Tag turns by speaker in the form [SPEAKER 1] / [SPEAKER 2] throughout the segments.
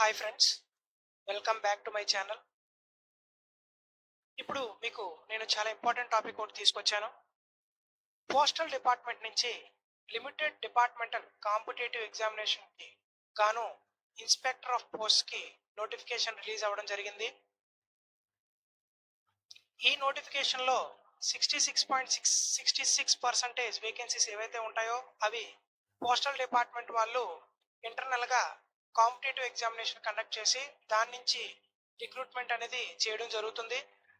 [SPEAKER 1] Hi friends welcome back to my channel ఇప్పుడు మీకు నేను చాలా ఇంపార్టెంట్ టాపిక్ ఒకటి తీసుకొచ్చాను. పోస్టల్ డిపార్ట్మెంట్ నుంచి లిమిటెడ్ డిపార్ట్మెంటల్ కాంపిటేటివ్ ఎగ్జామినేషన్కి గాను ఇన్స్పెక్టర్ ఆఫ్ పోస్ట్కి నోటిఫికేషన్ రిలీజ్ అవ్వడం జరిగింది. ఈ నోటిఫికేషన్లో sixty six point six sixty six percentage vacancies ఏవైతే ఉంటాయో అవి పోస్టల్ డిపార్ట్మెంట్ వాళ్ళు ఇంటర్నల్గా కాంపిటేటివ్ ఎగ్జామినేషన్ కండక్ట్ చేసి దాని నుంచి రిక్రూట్మెంట్ అనేది చేయడం జరుగుతుంది.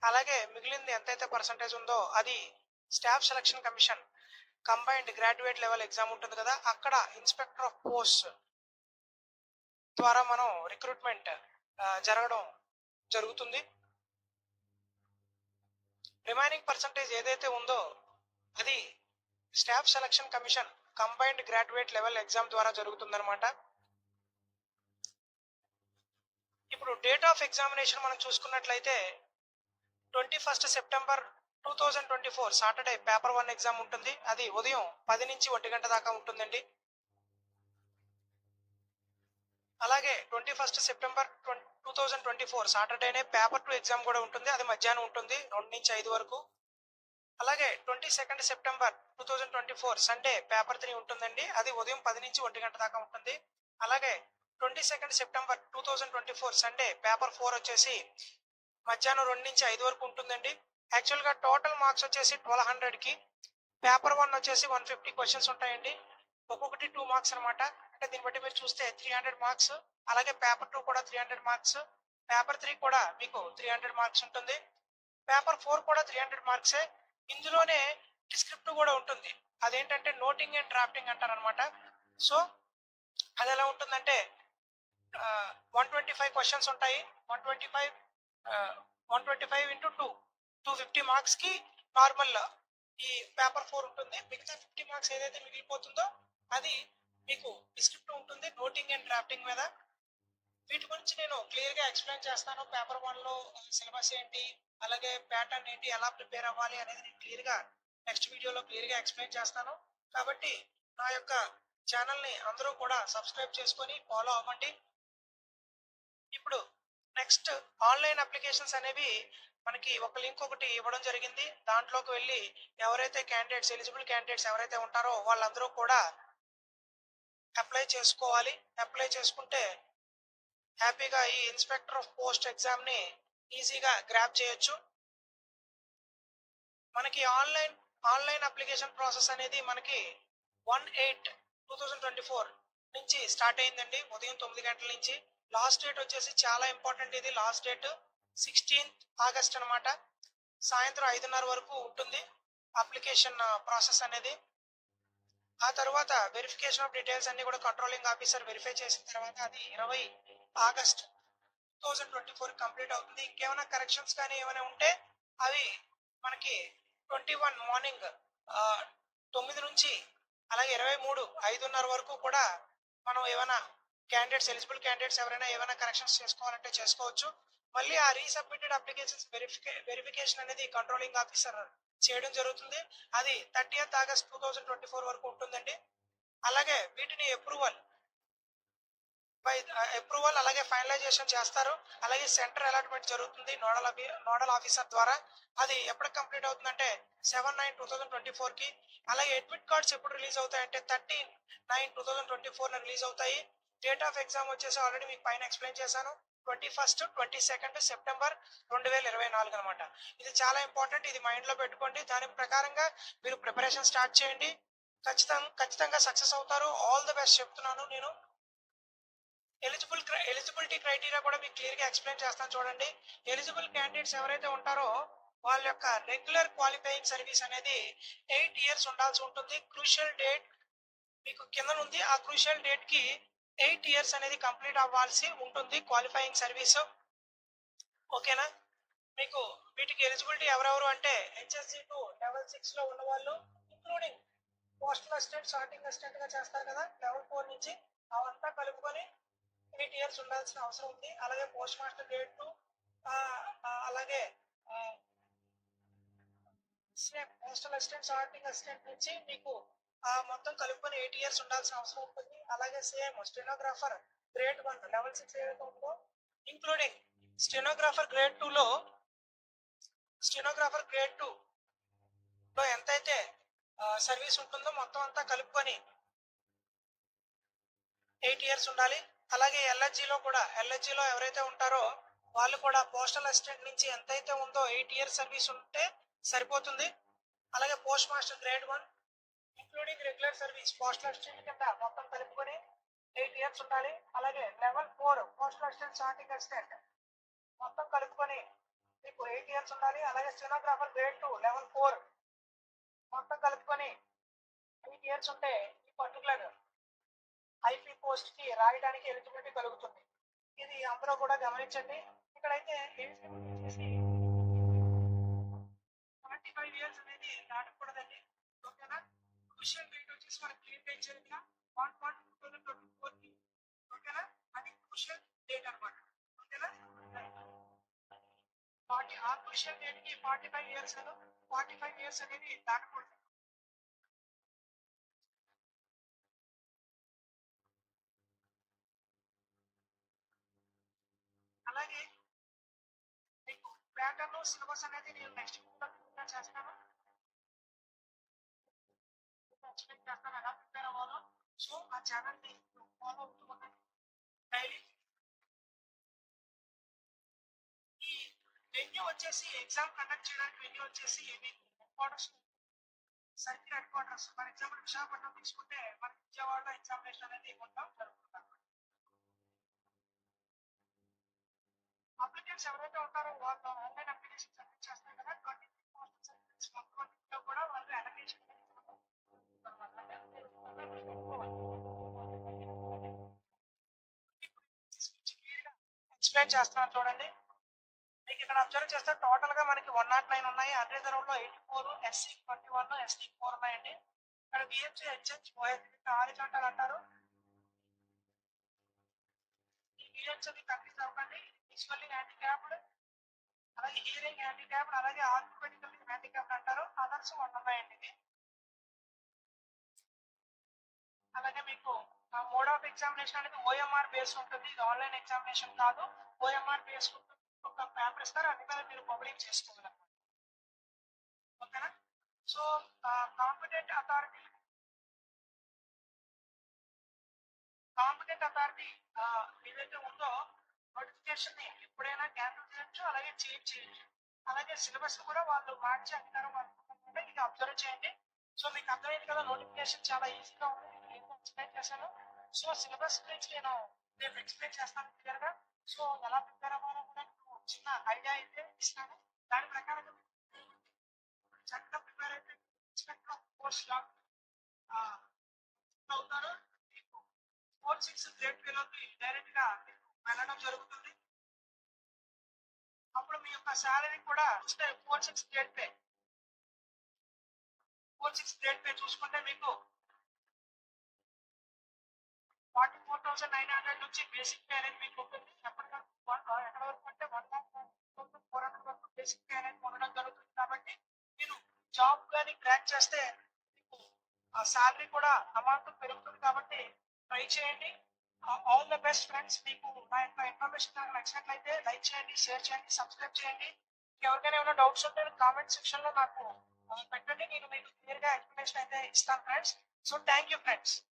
[SPEAKER 1] అలాగే మిగిలింది ఎంతైతే పర్సంటేజ్ ఉందో అది staff selection commission combined graduate level exam ఉంటుంది కదా అక్కడ ఇన్స్పెక్టర్ ఆఫ్ పోస్ట్ ద్వారా మనం రిక్రూట్మెంట్ జరగడం జరుగుతుంది. రిమైనింగ్ పర్సంటేజ్ ఏదైతే ఉందో అది staff selection commission combined graduate level exam ద్వారా జరుగుతుందన్నమాట. ఇప్పుడు డేట్ ఆఫ్ ఎగ్జామినేషన్ మనం చూసుకున్నట్లయితే twenty first September two thousand twenty four Saturday paper one exam ఉంటుంది. అది ఉదయం పది నుంచి ఒంటి గంట దాకా ఉంటుందండి. అలాగే twenty first September two thousand twenty four సాటర్డేనే paper two exam కూడా ఉంటుంది. అది మధ్యాహ్నం ఉంటుంది రెండు నుంచి ఐదు వరకు. అలాగే twenty second September two thousand twenty four Sunday paper three ఉంటుందండి. అది ఉదయం పది నుంచి ఒంటి గంట దాకా ఉంటుంది. అలాగే twenty second September two thousand twenty four Sunday paper four వచ్చేసి మధ్యాహ్నం రెండు నుంచి ఐదు వరకు ఉంటుందండి. యాక్చువల్గా టోటల్ మార్క్స్ వచ్చేసి ట్వెల్వ్ హండ్రెడ్కి పేపర్ వన్ వచ్చేసి వన్ ఫిఫ్టీ క్వశ్చన్స్ ఉంటాయండి. ఒక్కొక్కటి టూ మార్క్స్ అనమాట అంటే దీన్ని బట్టి మీరు చూస్తే త్రీ హండ్రెడ్ మార్క్స్ అలాగే పేపర్ టూ కూడా three hundred marks paper three కూడా మీకు త్రీ హండ్రెడ్ మార్క్స్ ఉంటుంది. పేపర్ ఫోర్ కూడా త్రీ హండ్రెడ్ మార్క్సే. ఇందులోనే డిస్క్రిప్ట్ కూడా ఉంటుంది. అదేంటంటే నోటింగ్ అండ్ డ్రాఫ్టింగ్ అంటారు అనమాట సో అది ఎలా ఉంటుందంటే వన్ ట్వంటీ ఫైవ్ క్వశ్చన్స్ ఉంటాయి. One twenty five one twenty five into two two fifty మార్క్స్కి నార్మల్ ఈ పేపర్ ఫోర్ ఉంటుంది. మిగతా ఫిఫ్టీ మార్క్స్ ఏదైతే మిగిలిపోతుందో అది మీకు డిస్క్రిప్ట్ ఉంటుంది నోటింగ్ అండ్ డ్రాఫ్టింగ్ మీద. వీటి గురించి నేను క్లియర్గా ఎక్స్ప్లెయిన్ చేస్తాను. పేపర్ వన్లో సిలబస్ ఏంటి అలాగే ప్యాటర్న్ ఏంటి ఎలా ప్రిపేర్ అవ్వాలి అనేది నేను క్లియర్గా నెక్స్ట్ వీడియోలో క్లియర్గా ఎక్స్ప్లెయిన్ చేస్తాను. కాబట్టి నా యొక్క ఛానల్ని అందరూ కూడా సబ్స్క్రైబ్ చేసుకొని ఫాలో అవ్వండి. నెక్స్ట్ ఆన్లైన్ అప్లికేషన్స్ అనేవి మనకి ఒక లింక్ ఒకటి ఇవ్వడం జరిగింది. దాంట్లోకి వెళ్ళి ఎవరైతే క్యాండిడేట్స్ ఎలిజిబుల్ క్యాండిడేట్స్ ఎవరైతే ఉంటారో వాళ్ళందరూ కూడా అప్లై చేసుకోవాలి. అప్లై చేసుకుంటే హ్యాపీగా ఈ ఇన్స్పెక్టర్ ఆఫ్ పోస్ట్ ఎగ్జామ్ని ఈజీగా గ్రాప్ చేయొచ్చు. మనకి ఆన్లైన్ ఆన్లైన్ అప్లికేషన్ ప్రాసెస్ అనేది మనకి one eight two thousand twenty four నుంచి స్టార్ట్ అయిందండి. ఉదయం తొమ్మిది గంటల నుంచి లాస్ట్ డేట్ వచ్చేసి చాలా ఇంపార్టెంట్ ఇది. లాస్ట్ డేట్ సిక్స్టీన్త్ ఆగస్ట్ అనమాట సాయంత్రం ఐదున్నర వరకు ఉంటుంది అప్లికేషన్ ప్రాసెస్ అనేది. ఆ తర్వాత వెరిఫికేషన్ ఆఫ్ డీటెయిల్స్ అన్ని కూడా కంట్రోలింగ్ ఆఫీసర్ వెరిఫై చేసిన తర్వాత అది ఇరవై August two thousand twenty four complete అవుతుంది. ఇంకేమైనా కరెక్షన్స్ కానీ ఏమైనా ఉంటే అవి మనకి ట్వంటీ వన్ మార్నింగ్ తొమ్మిది నుంచి అలాగే ఇరవై మూడు ఐదున్నర వరకు కూడా మనం ఏమైనా క్యాండిడేట్స్ ఎలిజిబుల్ క్యాండిడేట్స్ ఎవరైనా ఏమైనా కరెక్షన్స్ చేసుకోవాలంటే చేసుకోవచ్చు. మళ్ళీ ఆ రీసబ్మిటెడ్ అప్లికేషన్స్ వెరిఫికే వెరిఫికేషన్ అనేది కంట్రోలింగ్ ఆఫీసర్ చేయడం జరుగుతుంది. అది thirtieth August two thousand twenty four వరకు ఉంటుందండి. అలాగే వీటిని అప్రూవల్ బై అప్రూవల్ అలాగే ఫైనలైజేషన్ చేస్తారు. అలాగే సెంటర్ అలాట్మెంట్ జరుగుతుంది నోడల్ నోడల్ ఆఫీసర్ ద్వారా. అది ఎప్పుడు కంప్లీట్ అవుతుందంటే seven nine two thousand twenty ఫోర్కి. అలాగే అడ్మిట్ కార్డ్స్ ఎప్పుడు release అవుతాయంటే thirteen nine two thousand twenty four release అవుతాయి. డేట్ ఆఫ్ ఎగ్జామ్ వచ్చేసి ఆల్రెడీ మీకు పైన ఎక్స్ప్లెయిన్ చేశాను. Twenty first twenty second September రెండు వేల ఇరవై నాలుగు అనమాట. ఇది చాలా ఇంపార్టెంట్ ఇది మైండ్లో పెట్టుకోండి. దాని ప్రకారంగా మీరు ప్రిపరేషన్ స్టార్ట్ చేయండి. ఖచ్చితంగా ఖచ్చితంగా సక్సెస్ అవుతారు. ఆల్ ది బెస్ట్ చెప్తున్నాను నేను. ఎలిజిబుల్ ఎలిజిబిలిటీ క్రైటీరియా కూడా మీకు క్లియర్గా ఎక్స్ప్లెయిన్ చేస్తాను చూడండి. ఎలిజిబుల్ క్యాండిడేట్స్ ఎవరైతే ఉంటారో వాళ్ళ యొక్క రెగ్యులర్ క్వాలిఫైయింగ్ సర్వీస్ అనేది ఎయిట్ ఇయర్స్ ఉండాల్సి ఉంటుంది. క్రూషియల్ డేట్ మీకు కింద ఉంది ఆ క్రూషియల్ డేట్కి ఎయిట్ ఇయర్స్ అనేది కంప్లీట్ అవ్వాల్సి ఉంటుంది క్వాలిఫైయింగ్ సర్వీస్. ఓకేనా? మీకు వీటికి ఎలిజిబిలిటీ ఎవరెవరు అంటే హెచ్ఎస్సి టు లెవెల్ సిక్స్లో ఉన్నవాళ్ళు ఉన్న వాళ్ళు ఇంక్లూడింగ్ పోస్టల్ అసిస్టెంట్ సార్టింగ్ అసిస్టెంట్గా చేస్తారు కదా లెవెల్ ఫోర్ నుంచి అవంతా కలుపుకొని ఎయిట్ ఇయర్స్ ఉండాల్సిన అవసరం ఉంది. అలాగే పోస్ట్ మాస్టర్ గ్రేడ్ టూ అలాగే పోస్టల్ అసిస్టెంట్ సార్టింగ్ అసిస్టెంట్ నుంచి మీకు ఆ మొత్తం కలుపుకొని ఎయిట్ ఇయర్స్ ఉండాల్సిన అవసరం ఉంటుంది. అలాగే same stenographer grade one level six ఏదైతే ఉందో ఇంక్లూడింగ్ స్టెనోగ్రాఫర్ గ్రేడ్ టూ లో స్టెనోగ్రాఫర్ గ్రేడ్ టూ లో ఎంతైతే సర్వీస్ ఉంటుందో మొత్తం అంతా కలుపుకొని ఎయిట్ ఇయర్స్ ఉండాలి. అలాగే LHG లో కూడా LHG లో ఎవరైతే ఉంటారో వాళ్ళు కూడా పోస్టల్ అసిస్టెంట్ నుంచి ఎంతైతే ఉందో ఎయిట్ ఇయర్స్ సర్వీస్ ఉంటే సరిపోతుంది. అలాగే post master grade one including regular service postal assistant కింద మొత్తం కలుపుకొని ఎయిట్ ఇయర్స్ ఉండాలి. అలాగే level four postal assistant starting assistant మొత్తం కలుపుకొని మీకు ఎయిట్ ఇయర్స్ ఉండాలి. అలాగే stenographer grade two level four మొత్తం కలుపుకొని ఎయిట్ ఇయర్స్ ఉంటే ఈ పర్టికులర్ ఐపీ పోస్ట్కి రాయడానికి ఎలిజిబిలిటీ కలుగుతుంది. ఇది అందరూ కూడా గమనించండి. ఇక్కడైతే eligibility వచ్చేసి ఫైవ్ ఇయర్స్ అనేది దాటకూడదండి. క్రూషియల్ మనం వచ్చేసి మనకి క్లియర్ ఇచ్చేది one one two thousand twenty ఫోర్కి ఓకేనా అది క్రూషియల్ డేట్ అనమాట ఓకేనా ఫార్టీ ఆ క్రూషియల్ డేట్కి forty five years forty five years అనేది దాటకూడదు అలాగే మీకు ప్యాటర్న్ సిలబస్ అనేది నేను నెక్స్ట్ వీడియో చేస్తాను ఎక్స్ప్లెయిన్ చేస్తారు? ఎలా ప్రిపేర్ అవ్వాలో? సో ఆ ఛానల్ని ఫాలో అవుతూ ఉండండి. డైలీ ఈ వెన్యూ వచ్చేసి ఎగ్జామ్ కండక్ట్ చేయడానికి వెన్యూ వచ్చేసి మీకు headquarters circle headquarters for example Visakhapatnam తీసుకుంటే మన విజయవాడలో ఎగ్జామినేషన్ అనేది ఉండడం జరుగుతుంది అప్లికెంట్స్ ఎవరైతే ఉంటారో వాళ్ళు ఆన్లైన్ అప్లికేషన్ సబ్మిట్ చేస్తారు కదా? ట్వంటీ త్రీ పోస్టల్ సర్టిఫికెట్స్ మొత్తం ఎక్స్ప్లెయిన్ చేస్తున్నాను చూడండి. మీకు ఇక్కడ అబ్జర్వ్ చేస్తే టోటల్గా మనకి వన్ నాట్ నైన్ ఉన్నాయి. అదే లో eighty four SC twenty one ST four ఉన్నాయండి. ఇక్కడ బిహెచ్సి హెచ్హెచ్ ఓఎస్ హారిజాంటల్ అంటారు ఈ బిహెచ్సి కన్ఫ్యూజ్ అవ్వకండి విజువల్లీ హ్యాండిక్యాప్డ్ అలాగే హీరింగ్ హ్యాండిక్యాప్డ్ అలాగే ఆర్థోపెడికల్ హ్యాండిక్యాప్డ్ అంటారు. అదర్స్ వన్ ఉన్నాయండి. అలాగే మీకు మోడ్ ఆఫ్ ఎగ్జామినేషన్ అనేది ఓఎంఆర్ బేస్ ఉంటుంది. ఇది ఆన్లైన్ ఎగ్జామినేషన్ కాదు. ఓఎంఆర్ బేస్ ఉంటుంది ఒక పేపర్ ఇస్తారు. అది మీద మీరు పబ్లిక్ చేసుకోవాలి ఓకేనా? So competent authority competent authority ఏదైతే ఉందో నోటిఫికేషన్ని ఎప్పుడైనా క్యాన్సిల్ చేయొచ్చు. అలాగే చేంజ్ చేయొచ్చు. అలాగే సిలబస్ కూడా వాళ్ళు మార్చి అధికారం అనుకుంటుంటే ఇది అబ్జర్వ్ చేయండి. సో మీకు అర్థమైంది కదా నోటిఫికేషన్ చాలా ఈజీగా ఉంది ఎక్స్ప్లెయిన్ చేశాను. సో సిలబస్ గురించి నేను రేపు ఎక్స్ప్లెయిన్ చేస్తాను క్లియర్గా. సో ఎలా ప్రిపేర్ అవ్వాలో కూడా మీకు చిన్న ఐడియా అయితే ఇస్తాను. దాని ప్రకారంగా చక్కగా ప్రిపేర్ అయితే ఇన్స్పెక్టర్ కోర్స్ జాబ్ అవుతారు. మీకు ఫోర్ సిక్స్ గ్రేడ్ పిల్లలకి డైరెక్ట్గా మీకు వెళ్ళడం జరుగుతుంది. అప్పుడు మీ యొక్క శాలరీ కూడా four six grade pay four six grade pay చూసుకుంటే మీకు థౌసండ్ నైన్ హండ్రెడ్ నుంచి బేసిక్ పే అనేది మీకు ఉంటుంది. ఎప్పటికప్పుడు వన్- ఎక్కడ వరకు అంటే వన్ లాక్ ఫోర్ హండ్రెడ్ వరకు బేసిక్ పే అనేది జరుగుతుంది. కాబట్టి మీరు జాబ్ కానీ క్రాక్ చేస్తే మీకు ఆ శాలరీ కూడా అమౌంట్ పెరుగుతుంది. కాబట్టి ట్రై చేయండి. ఆల్ ద బెస్ట్ ఫ్రెండ్స్ మీకు నా యొక్క ఇన్ఫర్మేషన్ కనుక నచ్చినట్లయితే లైక్ చేయండి షేర్ చేయండి సబ్స్క్రైబ్ చేయండి. ఎవరికైనా ఏమైనా డౌట్స్ ఉంటే కామెంట్ సెక్షన్లో నాకు పెట్టండి. నేను మీకు క్లియర్గా ఎక్స్ప్లెనేషన్ అయితే ఇస్తాను friends so thank you friends